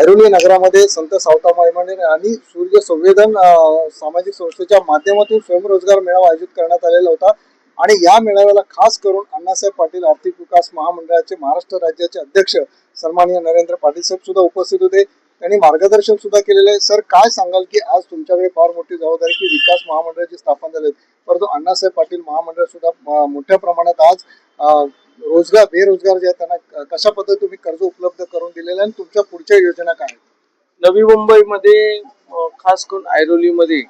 ऐरोली नगरामध्ये संत सावतामाई मंदिर आणि सूर्य संवेदन सामाजिक संस्थेच्या माध्यमातून स्वयंरोजगार मेळावा आयोजित करण्यात आलेला होता. आणि या मेळाव्याला खास करून अण्णासाहेब पाटील आर्थिक विकास महामंडळाचे महाराष्ट्र राज्याचे अध्यक्ष सन्माननीय नरेंद्र पाटील साहेब सुद्धा उपस्थित होते. त्यांनी मार्गदर्शन सुद्धा केलेलं. आहे सर काय सांगाल की आज तुमच्याकडे फार मोठी जबाबदारी की विकास महामंडळाची स्थापन झाले परंतु अण्णासाहेब पाटील महामंडळ सुद्धा मोठ्या प्रमाणात आज रोजगार बेरोजगार जे आहेत त्यांना कशा पद्धतीने तुम्ही कर्ज उपलब्ध करून दिलेलं आहे आणि तुमच्या पुढच्या योजना काय आहेत? नवी मुंबईमध्ये खास करून ऐरोलीमध्ये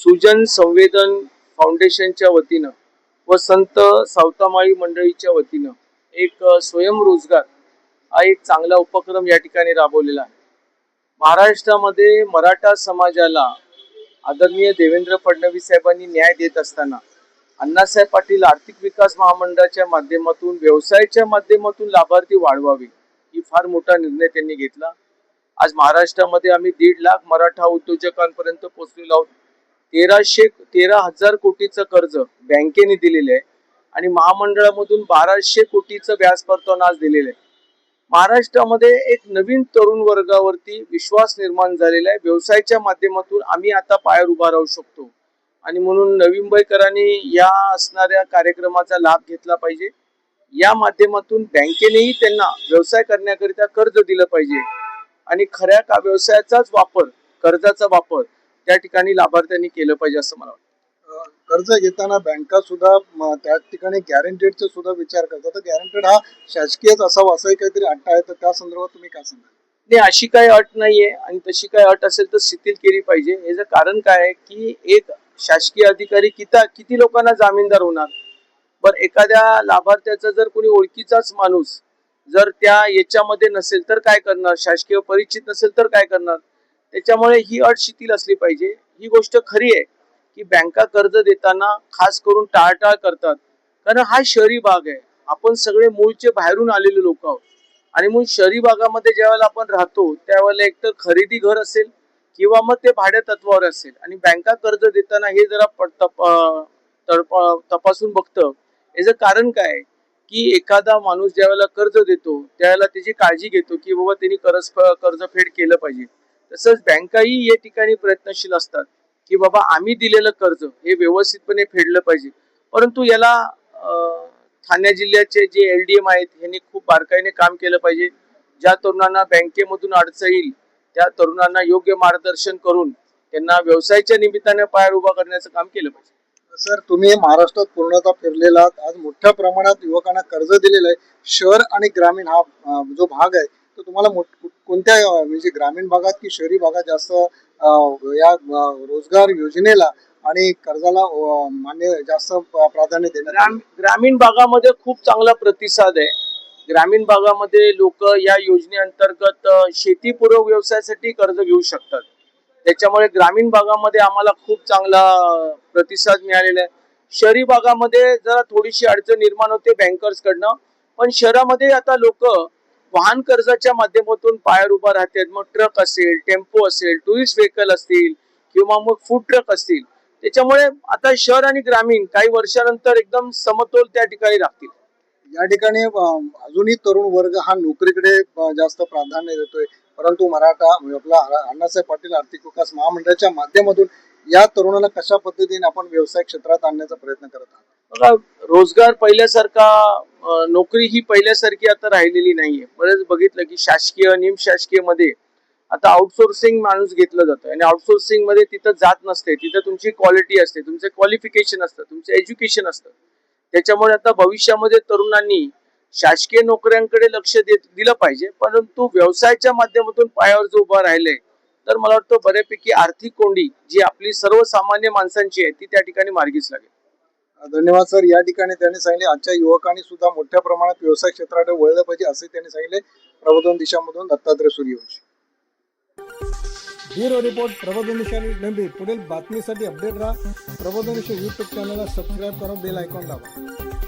सुजन संवेदन फाउंडेशनच्या वतीनं व संत सावतामाळी मंडळीच्या वतीनं एक स्वयंरोजगार हा एक चांगला उपक्रम या ठिकाणी राबवलेला आहे. महाराष्ट्रामध्ये मराठा समाजाला आदरणीय देवेंद्र फडणवीस साहेबांनी न्याय देत असताना अण्णासाहेब पाटील आर्थिक विकास महामंडळाच्या माध्यमातून व्यवसायाच्या माध्यमातून लाभार्थी वाढवावी ही फार मोठा निर्णय त्यांनी घेतला. आज महाराष्ट्रामध्ये आम्ही दीड लाख मराठा उद्योजकांपर्यंत पोहोचलेलो आहोत. तेराशे तेरा हजार कोटीचं कर्ज बँकेने दिलेले आहे आणि महामंडळामधून बाराशे कोटीचं व्याज परतावा आज दिलेलं आहे. महाराष्ट्रामध्ये एक नवीन तरुण वर्गावरती विश्वास निर्माण झालेला आहे. व्यवसायाच्या माध्यमातून आम्ही आता पायावर उभा राहू शकतो. आणि म्हणून नवी मुंबईकरांनी या असणाऱ्या कार्यक्रमाचा लाभ घेतला पाहिजे. या माध्यमातून बँकेनेही त्यांना व्यवसाय करण्याकरिता कर्ज दिलं पाहिजे. आणि खऱ्या का व्यवसायाचाच वापर कर्जाचा वापर त्या ठिकाणी लाभार्थ्यांनी केलं पाहिजे असं मला वाटतं. कर्ज घेताना बँका सुद्धा त्या ठिकाणी गॅरंटेडचा सुद्धा विचार करतात. तर गॅरंटेड हा शासकीयच असावा असंही काहीतरी अट्टा आहे. तर त्या संदर्भात तुम्ही काय सांगाल? नाही अशी काही अट नाहीये. आणि तशी काही अट असेल तर शिथिल केली पाहिजे. याचं कारण काय आहे की एक शासकीय अधिकारी किता किती लोकांना जामीनदार होणार? पण एखाद्या लाभार्थ्याचा जर कोणी ओळखीचाच माणूस जर त्या याच्यामध्ये नसेल तर काय करणार? शासकीय परिचित नसेल तर काय करणार? त्याच्यामुळे ही अट शिथिल असली पाहिजे. ही गोष्ट खरी आहे की बँका कर्ज देताना खास करून टाळटाळ करतात. कारण हा शहरी भाग आहे. आपण सगळे मूळचे बाहेरून आलेले लोक आहोत. आणि म्हणून शहरी भागामध्ये ज्यावेळेला आपण राहतो त्यावेळेला एकतर खरेदी घर असेल किंवा मग ते भाड्या तत्वावर असेल. आणि बँका कर्ज देताना हे जरा प- तप तपासून बघतं. याचं कारण काय? आहे? की एखादा माणूस ज्यावेळेला कर्ज देतो त्यावेळेला त्याची काळजी घेतो की बाबा त्यांनी कर्ज कर्जफेड केलं पाहिजे. तसंच बँकाही या ठिकाणी प्रयत्नशील असतात की बाबा आम्ही दिलेलं कर्ज हे व्यवस्थितपणे फेडलं पाहिजे. परंतु याला ठाणे जिल्ह्याचे जे एल डी एम आहेत ह्यांनी खूप बारकाईने काम केलं पाहिजे. ज्या तरुणांना बँकेमधून अडचण येईल त्या तरुणांना योग्य मार्गदर्शन करून त्यांना व्यवसायाच्या निमित्ताने पायावर उभा करण्याचं काम केलं पाहिजे सर तुम्ही महाराष्ट्रात पूर्णतः फिरलेला. आज मोठ्या प्रमाणात युवकांना कर्ज दिलेलं आहे शहर आणि ग्रामीण हा जो भाग आहे तो तुम्हाला कोणत्या म्हणजे ग्रामीण भागात की शहरी भागात जास्त या रोजगार योजनेला आणि कर्जाला मान्य जास्त प्राधान्य आलं? ग्रामीण भागामध्ये खूप चांगला प्रतिसाद आहे ग्रामीण भागामध्ये लोक या योजनेअंतर्गत अ, शेतीपूरक व्यवसायासाठी कर्ज घेऊ शकतात. त्याच्यामुळे ग्रामीण भागामध्ये आम्हाला खूप चांगला प्रतिसाद मिळालेला आहे. शहरी भागामध्ये जरा थोडीशी अडचण निर्माण होते बँकर्स कडनं पण शहरामध्ये आता लोक वाहन कर्जाच्या माध्यमातून पायावर उभा राहतात. मग ट्रक असेल टेम्पो असेल टुरिस्ट व्हेकल असतील किंवा मग फूड ट्रक असतील. त्याच्यामुळे आता शहर आणि ग्रामीण काही वर्षानंतर एकदम समतोल त्या ठिकाणी राहतील. या ठिकाणी अजूनही तरुण वर्ग हा नोकरीकडे जास्त प्राधान्य देतोय. परंतु मराठा आपला अण्णासाहेब पाटील आर्थिक विकास महामंडळाच्या माध्यमातून या तरुणाला कशा पद्धतीने आपण व्यवसाय क्षेत्रात आणण्याचा प्रयत्न करत आहात? बघा रोजगार पहिल्यासारखा नोकरी ही पहिल्यासारखी आता राहिलेली नाहीये. बरेच बघितलं की शासकीय निमशासकीयमध्ये आता आउटसोर्सिंग माणूस घेतलं जातं आणि आउटसोर्सिंगमध्ये तिथं जात नसते. तिथं तुमची क्वालिटी असते. तुमचं क्वालिफिकेशन असतं. तुमचं एज्युकेशन असतं. त्याच्यामुळे आता भविष्यामध्ये तरुणांनी शासकीय नोकऱ्यांकडे लक्ष देत दिलं पाहिजे. परंतु व्यवसायाच्या माध्यमातून पायावर जो उभा राहिले तर मला वाटतं बऱ्यापैकी आर्थिक कोंडी जी आपली सर्वसामान्य माणसांची आहे ती त्या ठिकाणी मार्गीच लागेल. धन्यवाद सर. या ठिकाणी त्यांनी सांगितले आजच्या युवकांनी सुद्धा मोठ्या प्रमाणात व्यवसाय क्षेत्राकडे वळलं पाहिजे असे त्यांनी सांगितले. प्रबोधन दिशामधून दत्तात्रय सूर्यवंशी. ब्युरो रिपोर्ट प्रबोधन दिशाने नंदी. पुढील बातमीसाठी अपडेट राहा. प्रबोधन यूट्यूब चॅनलला सबस्क्राईब करा बेल आयकॉन दाबा.